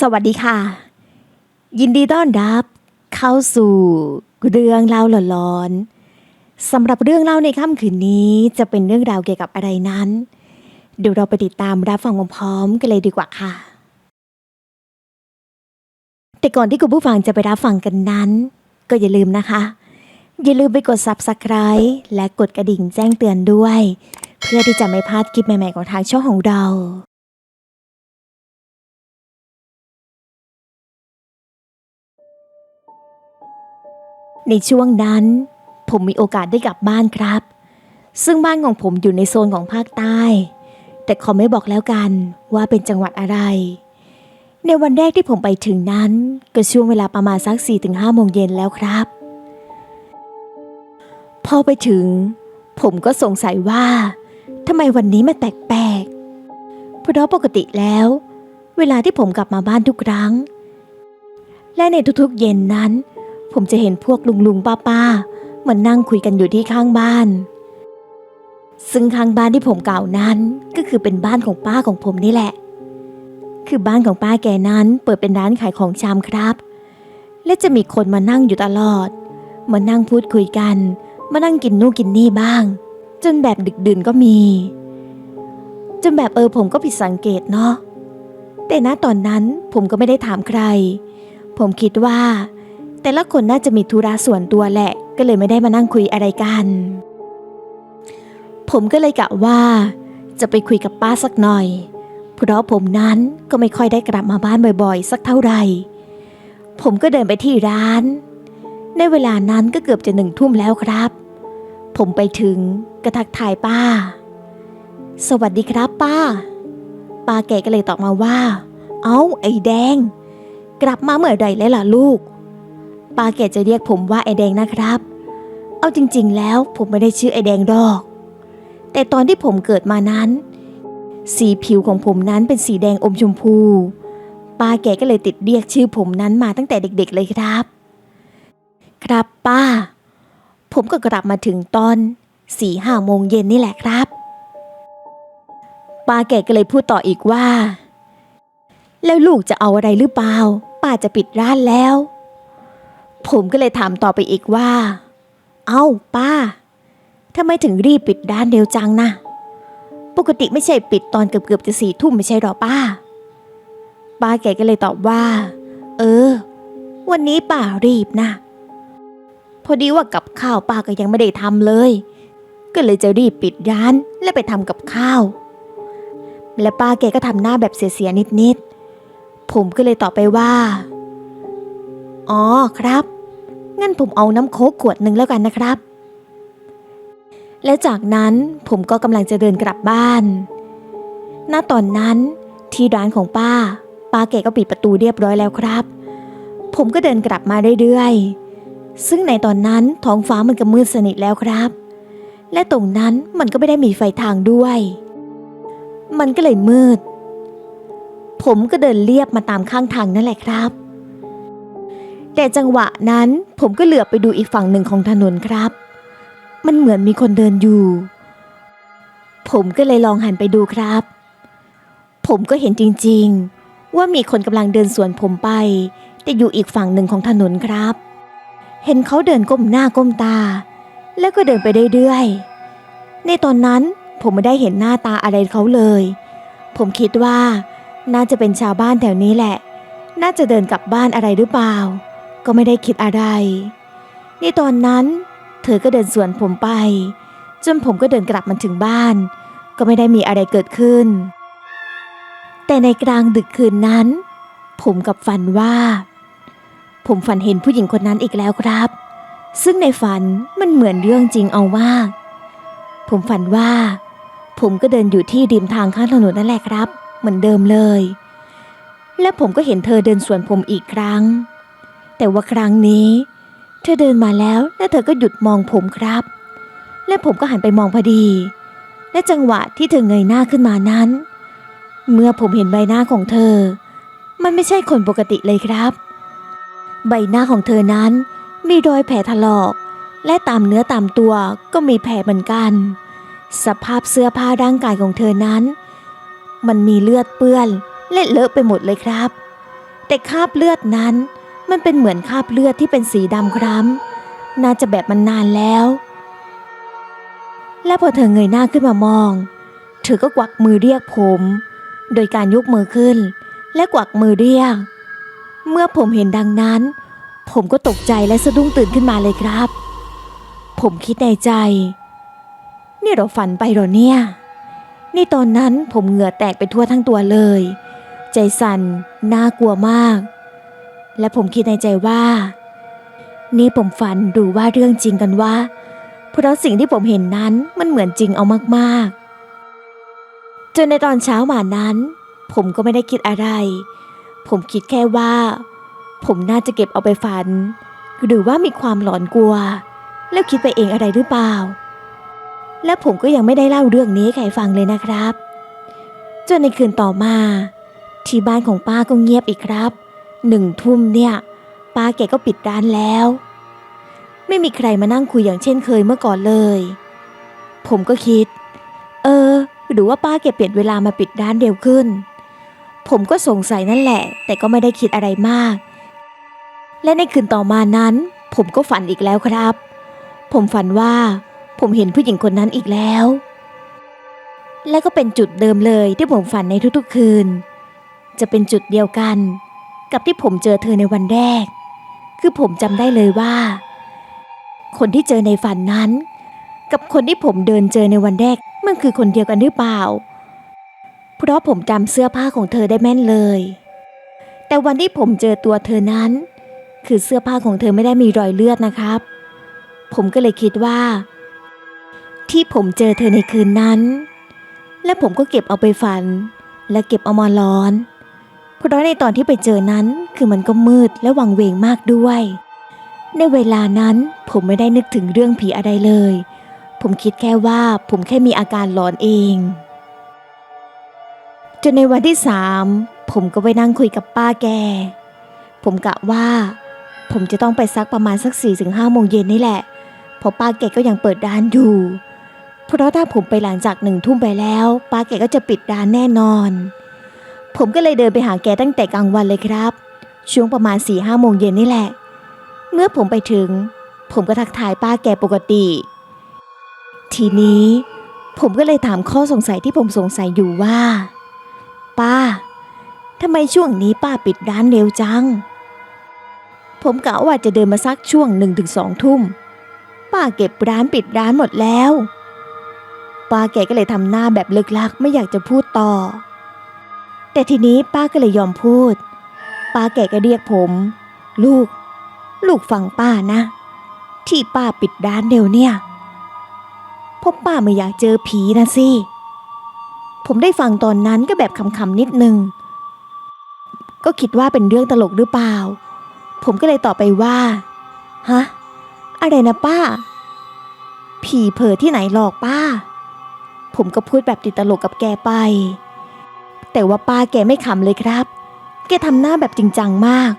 สวัสดีค่ะ ยินดีต้อนรับ เข้าสู่เรื่องเล่าหลอนๆสำหรับเรื่องเล่าในค่ำคืนนี้จะเป็นเรื่องราวเกี่ยวกับอะไรนั้น เดี๋ยวเราไปติดตามรับฟังพร้อมๆกันเลยดีกว่าค่ะ แต่ก่อนที่คุณผู้ฟังจะไปรับฟังกันนั้น ก็อย่าลืมนะคะ อย่าลืมไปกด subscribe และกดกระดิ่งแจ้งเตือนด้วย เพื่อที่จะไม่พลาดคลิปใหม่ๆของทางช่องของเรา ในช่วงนั้น ผมมีโอกาสได้กลับบ้านครับ ซึ่งบ้านของผมอยู่ในโซนของภาคใต้ แต่ขอไม่บอกแล้วกันว่าเป็นจังหวัดอะไร ในวันแรกที่ผมไปถึงนั้น ก็ช่วงเวลาประมาณสัก4-5ถึงโมงเย็นแล้วครับ พอไปถึง ผมก็สงสัยว่าทำไมวันนี้มันแปลกๆเพราะปกติแล้ว เวลาที่ผมกลับมาบ้านทุกครั้ง และในทุกๆเย็นนั้น ผมจะเห็นพวกลุงลุงป้าป้าๆมานั่งคุยกันอยู่ที่ข้างบ้าน ซึ่งข้างบ้านที่ผมกล่าวนั้นก็คือเป็นบ้านของป้าของผมนี่แหละ คือบ้านของป้าแกนั้นเปิดเป็นร้านขายของชำครับ และจะมีคนมานั่งอยู่ตลอด มานั่งพูดคุยกัน มานั่งกินนู่นกินนี่บ้าง จนแบบดึกดื่นก็มี จนแบบเออผมก็ผิดสังเกตเนาะแต่ณตอนนั้นผมก็ไม่ได้ถามใคร ผมคิดว่า แต่ละคนน่าจะมีธุระส่วนตัวแหละ ก็เลยไม่ได้มานั่งคุยอะไรกัน ผมก็เลยกะว่า จะไปคุยกับป้าสักหน่อย เพราะผมนั้นก็ไม่ค่อยได้กลับมาบ้านบ่อยๆ สักเท่าไหร่ ผมก็เดินไปที่ร้าน ในเวลานั้นก็เกือบจะหนึ่งทุ่มแล้วครับ ผมไปถึงกระทักทายป้า สวัสดีครับป้า ป้าแกก็เลยตอบมาว่า เอ้าไอ้แดง กลับมาเมื่อใดแล้วล่ะลูก ป้าแกจะเรียกผมว่าไอแดงนะครับ เอาจริงๆ แล้วผมไม่ได้ชื่อไอแดงดอก แต่ตอนที่ผมเกิดมานั้น สีผิวของผมนั้นเป็นสีแดงอมชมพู ป้าแกก็เลยติดเรียกชื่อผมนั้นมาตั้งแต่เด็กๆเลยครับ ครับป้า ผมก็กลับมาถึงตอนสี่ห้าโมงเย็นนี่แหละครับ ป้าแกก็เลยพูดต่ออีกว่า แล้วลูกจะเอาอะไรหรือเปล่า ป้าจะปิดร้านแล้ว ผมก็เลยถามต่อไปอีกว่า เอ้าป้าทำไมถึงรีบปิดร้านเร็วจังนะ ปกติไม่ใช่ปิดตอนเกือบเกือบๆจะสี่ทุ่มไม่ใช่หรอป้า ป้าแกก็เลยตอบว่า เออ วันนี้ป้ารีบนะ พอดีว่ากับข้าวป้าก็ยังไม่ได้ทำเลย ก็เลยจะรีบปิดร้านและไปทำกับข้าว และป้าแกก็ทำหน้าแบบเสียๆนิดๆ ผมก็เลยตอบไปว่า อ๋อครับ งั้นผมเอาน้ำโค้กขวดหนึ่งแล้วกันนะครับ และจากนั้นผมก็กำลังจะเดินกลับบ้าน ณ ตอนนั้นที่ร้านของป้า ป้าแกก็ปิดประตูเรียบร้อยแล้วครับ ผมก็เดินกลับมาเรื่อยๆ ซึ่งในตอนนั้นท้องฟ้ามันก็มืดสนิทแล้วครับ และตรงนั้นมันก็ไม่ได้มีไฟทางด้วย มันก็เลยมืด ผมก็เดินเลียบมาตามข้างทางนั่นแหละครับ แต่จังหวะนั้นผมก็เหลือบไปดูอีกฝั่งหนึ่งของถนนครับ มันเหมือนมีคนเดินอยู่ ผมก็เลยลองหันไปดูครับ ผมก็เห็นจริงๆ ว่ามีคนกำลังเดินสวนผมไป แต่อยู่อีกฝั่งหนึ่งของถนนครับ เห็นเขาเดินก้มหน้าก้มตา แล้วก็เดินไปเรื่อยๆ ในตอนนั้นผมไม่ได้เห็นหน้าตาอะไรเขาเลย ผมคิดว่า น่าจะเป็นชาวบ้านแถวนี้แหละ น่าจะเดินกลับบ้านอะไรหรือเปล่า ก็ไม่ได้คิดอะไร ในตอนนั้น เธอก็เดินสวนผมไป จนผมก็เดินกลับมาถึงบ้าน ก็ไม่ได้มีอะไรเกิดขึ้น แต่ในกลางดึกคืนนั้น ผมกับฝันว่า ผมฝันเห็นผู้หญิงคนนั้นอีกแล้วครับ ซึ่งในฝันมันเหมือนเรื่องจริงเอามากผมฝันว่า ผมก็เดินอยู่ที่ริมทางข้างถนนนั่นแหละครับ เหมือนเดิมเลย และผมก็เห็นเธอเดินสวนผมอีกครั้ง แต่ว่าครั้งนี้ เธอเดินมาแล้วและเธอก็หยุดมองผมครับ และผมก็หันไปมองพอดี และจังหวะที่เธอเงยหน้าขึ้นมานั้น เมื่อผมเห็นใบหน้าของเธอ มันไม่ใช่คนปกติเลยครับ ใบหน้าของเธอนั้นมีรอยแผลถลอก และตามเนื้อตามตัวก็มีแผลเหมือนกัน สภาพเสื้อผ้าร่างกายของเธอนั้น มันมีเลือดเปื้อนและเลอะไปหมดเลยครับ แต่คราบเลือดนั้น มันเป็นเหมือนคราบเลือดที่เป็นสีดำคล้ำน่าจะแบบมันนานแล้ว และพอเธอเงยหน้าขึ้นมามอง เธอก็กวักมือเรียกผม โดยการยกมือขึ้น และกวักมือเรียก เมื่อผมเห็นดังนั้น ผมก็ตกใจและสะดุ้งตื่นขึ้นมาเลยครับ ผมคิดในใจ นี่เราฝันไปหรอเนี่ย นี่ตอนนั้นผมเหงื่อแตกไปทั่วทั้งตัวเลย ใจสั่นน่ากลัวมาก และผมคิดในใจว่า นี่ผมฝันหรือว่าเรื่องจริงกันวะเพราะสิ่งที่ผมเห็นนั้นมันเหมือนจริงเอามากๆ จนในตอนเช้ามานั้น ผมก็ไม่ได้คิดอะไร ผมคิดแค่ว่า ผมน่าจะเก็บเอาไปฝัน หรือว่ามีความหลอนกลัว แล้วคิดไปเองอะไรหรือเปล่า และผมก็ยังไม่ได้เล่าเรื่องนี้ให้ใครฟังเลยนะครับ จนในคืนต่อมาที่บ้านของป้าก็เงียบอีกครับ หนึ่งทุ่มเนี่ยป้าแกก็ปิดร้านแล้ว ไม่มีใครมานั่งคุยอย่างเช่นเคยเมื่อก่อนเลย ผมก็คิด เออ หรือว่าป้าแกเปลี่ยนเวลามาปิดร้านเร็วขึ้น ผมก็สงสัยนั่นแหละ แต่ก็ไม่ได้คิดอะไรมาก และในคืนต่อมานั้น ผมก็ฝันอีกแล้วครับ ผมฝันว่าผมเห็นผู้หญิงคนนั้นอีกแล้ว และก็เป็นจุดเดิมเลยที่ผมฝันในทุกๆคืน จะเป็นจุดเดียวกัน กับที่ผมเจอเธอในวันแรก คือผมจำได้เลยว่า คนที่เจอในฝันนั้น กับคนที่ผมเดินเจอในวันแรกมันคือคนเดียวกันหรือเปล่า เพราะผมจำเสื้อผ้าของเธอได้แม่นเลย แต่วันที่ผมเจอตัวเธอนั้น คือเสื้อผ้าของเธอไม่ได้มีรอยเลือดนะครับ ผมก็เลยคิดว่า ที่ผมเจอเธอในคืนนั้น และผมก็เก็บเอาไปฝัน และเก็บเอามาร้อน เพราะในตอนที่ไปเจอนั้นคือมันก็มืดและวังเวงมากด้วย ในเวลานั้นผมไม่ได้นึกถึงเรื่องผีอะไรเลย ผมคิดแค่ว่าผมแค่มีอาการหลอนเองจนในวันที่สามผมก็ไปนั่งคุยกับป้าแก ผมกะว่า ผมจะต้องไปซักประมาณสักสี่ถึงห้าโมงเย็นนี่แหละ เพราะป้าแกก็ยังเปิดร้านอยู่ เพราะถ้าผมไปหลังจากหนึ่งทุ่มไปแล้ว ป้าแกก็จะปิดร้านแน่นอน ผมก็เลยเดินไปหาแกตั้งแต่กลางวันเลยครับ ช่วงประมาณสี่ห้าโมงเย็นนี่แหละ เมื่อผมไปถึง ผมก็ทักทายป้าแกปกติ ทีนี้ ผมก็เลยถามข้อสงสัยที่ผมสงสัยอยู่ว่า ป้าทำไมช่วงนี้ป้าปิดร้านเร็วจัง ผมกะว่าจะเดินมาสักช่วงหนึ่งถึงสองทุ่ม ป้าเก็บร้านปิดร้านหมดแล้ว ป้าแกก็เลยทำหน้าแบบเลิกลักไม่อยากจะพูดต่อ แต่ทีนี้ป้าก็เลยยอมพูด ป้าแกก็เรียกผม ลูก ลูกฟังป้านะ ที่ป้าปิดร้านเร็วเนี่ยเพราะป้าไม่อยากเจอผีนะสิ ผมได้ฟังตอนนั้นก็แบบคำๆนิดนึง ก็คิดว่าเป็นเรื่องตลกหรือเปล่า ผมก็เลยตอบไปว่า ฮะ อะไรนะป้า ผีเผลอที่ไหนหลอกป้า ผมก็พูดแบบติดตลกกับแกไป แต่ว่าป้าแกไม่ขำเลยครับ แกทำหน้าแบบจริงจังมาก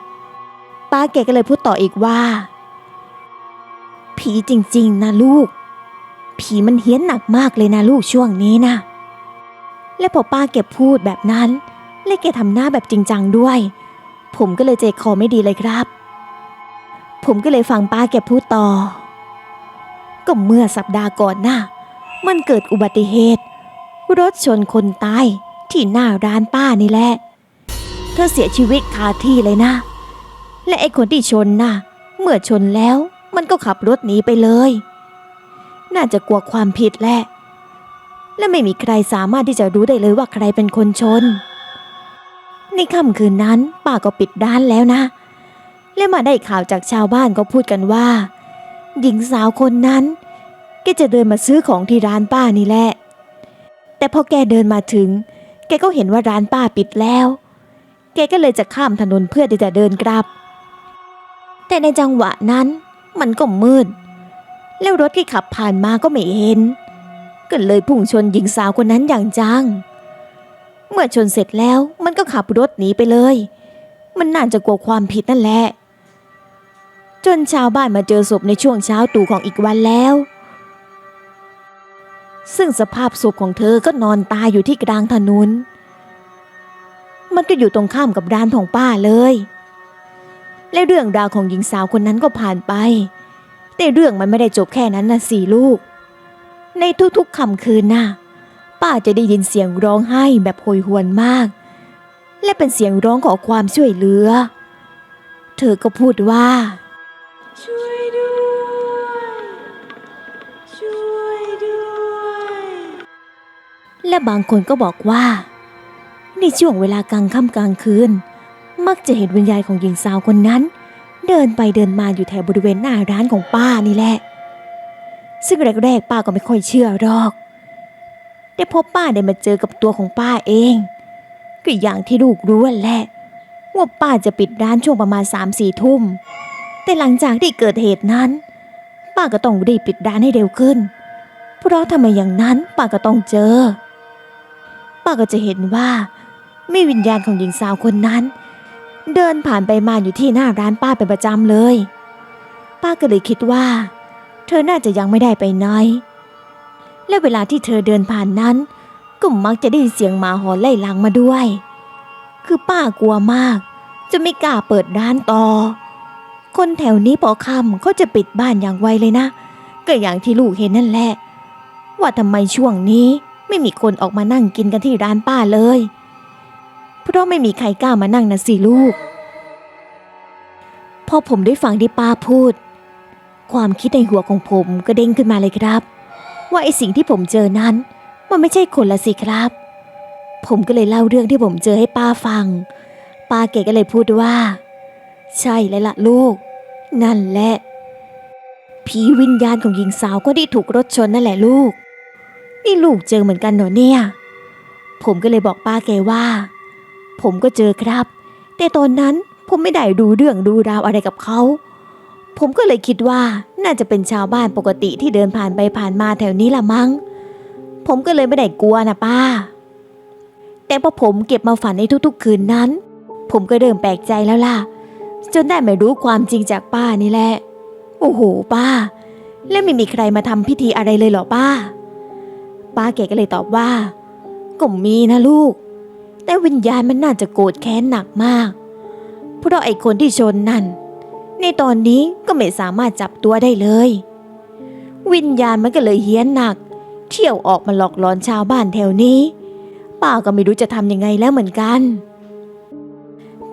ป้าแกก็เลยพูดต่ออีกว่า ผีจริง ๆ นะลูก ผีมันเฮี้ยนหนักมากเลยนะลูกช่วงนี้นะ และพอป้าแกพูดแบบนั้น และแกทำหน้าแบบจริงจังด้วย ผมก็เลยใจคอไม่ดีเลยครับ ผมก็เลยฟังป้าแกพูดต่อ ก็เมื่อสัปดาห์ก่อนน่ะมันเกิดอุบัติเหตุ รถชนคนตาย ที่หน้าร้านป้านี่แหละ เธอเสียชีวิตคาที่เลยนะ และไอ้คนที่ชนน่ะ เมื่อชนแล้วมันก็ขับรถหนีไปเลย น่าจะกลัวความผิดแหละ และไม่มีใครสามารถที่จะรู้ได้เลยว่าใครเป็นคนชน ในค่ำคืนนั้นป้าก็ปิดร้านแล้วนะ และมาได้ข่าวจากชาวบ้านก็พูดกันว่า หญิงสาวคนนั้นแกจะเดินมาซื้อของที่ร้านป้านี่แหละ แต่พอแกเดินมาถึง กก็เห็นว่าร้านป้าปิดแล้ว แกก็เลยจะข้ามถนนเพื่อที่จะเดินกลับ แต่ในจังหวะนั้นมันก็มืด แล้วรถที่ขับผ่านมาก็ไม่เห็น ก็เลยพุ่งชนหญิงสาวคนนั้นอย่างจัง เมื่อชนเสร็จแล้วมันก็ขับรถหนีไปเลย มันน่าจะกลัวความผิดนั่นแหละ จนชาวบ้านมาเจอศพในช่วงเช้าตู่ของอีกวันแล้ว ซึ่งสภาพศพของเธอก็นอนตายอยู่ที่กลางถนน มันก็อยู่ตรงข้ามกับร้านของป้าเลย และเรื่องราวของหญิงสาวคนนั้นก็ผ่านไป แต่เรื่องมันไม่ได้จบแค่นั้นนะสี่ลูก ในทุกๆค่ำคืนน่ะ ป้าจะได้ยินเสียงร้องไห้แบบโหยหวนมาก และเป็นเสียงร้องขอความช่วยเหลือ เธอก็พูดว่า และบางคนก็บอกว่า ในช่วงเวลากลางค่ำกลางคืน มักจะเห็นวิญญาณของหญิงสาวคนนั้น เดินไปเดินมาอยู่แถวบริเวณหน้าร้านของป้านี่แหละ ซึ่งแรกๆป้าก็ไม่ค่อยเชื่อหรอก แต่พอป้าได้มาเจอกับตัวของป้าเอง ก็อย่างที่ลูกรู้แหละว่าป้าจะปิดร้านช่วงประมาณสามสี่ทุ่ม แต่หลังจากที่เกิดเหตุนั้น ป้าก็ต้องรีบปิดร้านให้เร็วขึ้น เพราะทำไมอย่างนั้นป้าก็ต้องเจอ ป้าก็จะเห็นว่า มีวิญญาณของหญิงสาวคนนั้น เดินผ่านไปมาอยู่ที่หน้าร้านป้าเป็นประจำเลย ป้าก็เลยคิดว่า เธอน่าจะยังไม่ได้ไปไหนและเวลาที่เธอเดินผ่านนั้น ก็มักจะได้ยินเสียงหมาหอนไล่หลังมาด้วย คือป้ากลัวมาก จะไม่กล้าเปิดร้านต่อ คนแถวนี้พอค่ำเขาจะปิดบ้านอย่างไวเลยนะ ก็อย่างที่ลูกเห็นนั่นแหละ ว่าทำไมช่วงนี้ ไม่มีคนออกมานั่งกินกันที่ร้านป้าเลย เพราะไม่มีใครกล้ามานั่งนะสิลูก พอผมได้ฟังที่ป้าพูด ความคิดในหัวของผมก็เด้งขึ้นมาเลยครับ ว่าไอสิ่งที่ผมเจอนั้น มันไม่ใช่คนละสิครับ ผมก็เลยเล่าเรื่องที่ผมเจอให้ป้าฟัง ป้าเกก็เลยพูดว่า ใช่แล้วล่ะลูก นั่นแหละผีวิญญาณของหญิงสาวก็ที่ถูกรถชนนั่นแหละลูก นี่ลูกเจอเหมือนกันเหรอเนี่ย ผมก็เลยบอกป้าแกว่า ผมก็เจอครับ แต่ตอนนั้นผมไม่ได้ดูเรื่องดูราวอะไรกับเขา ผมก็เลยคิดว่าน่าจะเป็นชาวบ้านปกติที่เดินผ่านไปผ่านมาแถวนี้ละมั้ง ผมก็เลยไม่ได้กลัวนะป้า แต่พอผมเก็บมาฝันในทุกๆ คืนนั้น ผมก็เริ่มแปลกใจแล้วล่ะ จนได้ไมารู้ความจริงจากป้านี่แหละ โอ้โหป้า แล้วไม่มีใครมาทำพิธีอะไรเลยเหรอป้า ป้าแกก็เลยตอบว่าก็มีนะลูก แต่วิญญาณมันน่าจะโกรธแค้นหนักมาก เพราะไอ้คนที่ชนนั่น ในตอนนี้ก็ไม่สามารถจับตัวได้เลย วิญญาณมันก็เลยเฮี้ยนหนัก เที่ยวออกมาหลอกหลอนชาวบ้านแถวนี้ ป้าก็ไม่รู้จะทำยังไงแล้วเหมือนกัน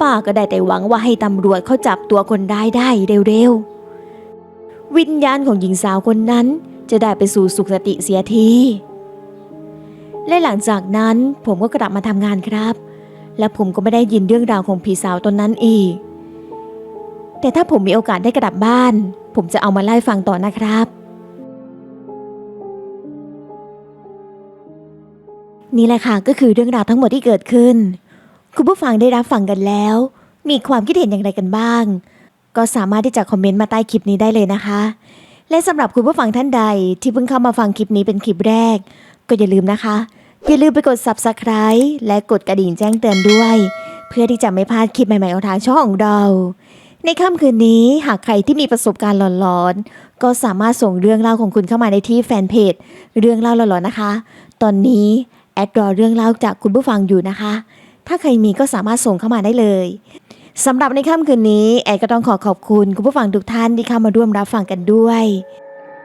ป้าก็ได้แต่หวังว่าให้ตำรวจเขาจับตัวคนร้ายได้เร็วๆ วิญญาณของหญิงสาวคนนั้นจะได้ไปสู่สุขสติเสียที และหลังจากนั้นผมก็กลับมาทำงานครับ และผมก็ไม่ได้ยินเรื่องราวของผีสาวตนนั้นอีก แต่ถ้าผมมีโอกาสได้กลับบ้าน ผมจะเอามาไล่ฟังต่อนะครับ นี่แหละค่ะก็คือเรื่องราวทั้งหมดที่เกิดขึ้น คุณผู้ฟังได้รับฟังกันแล้ว มีความคิดเห็นอย่างไรกันบ้าง ก็สามารถที่จะคอมเมนต์มาใต้คลิปนี้ได้เลยนะคะ และสำหรับคุณผู้ฟังท่านใดที่เพิ่งเข้ามาฟังคลิปนี้เป็นคลิปแรก ก็อย่าลืมนะคะ อย่าลืมไปกด subscribe และกดกระดิ่งแจ้งเตือนด้วย เพื่อที่จะไม่พลาดคลิปใหม่ๆของทางช่องของเรา ในค่ำคืนนี้หากใครที่มีประสบการณ์หลอนๆ ก็สามารถส่งเรื่องเล่าของคุณเข้ามาในที่แฟนเพจ เรื่องเล่าหลอนๆนะคะ ตอนนี้แอดรอเรื่องเล่าจากคุณผู้ฟังอยู่นะคะ ถ้าใครมีก็สามารถส่งเข้ามาได้เลยสำหรับในค่ำคืนนี้แอดก็ต้องขอขอบคุณคุณผู้ฟังทุกท่านที่เข้ามาร่วมรับฟังกันด้วย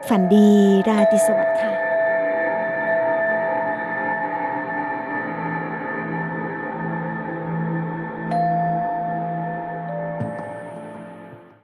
ฝันดีราตรีสวัสดิ์ค่ะ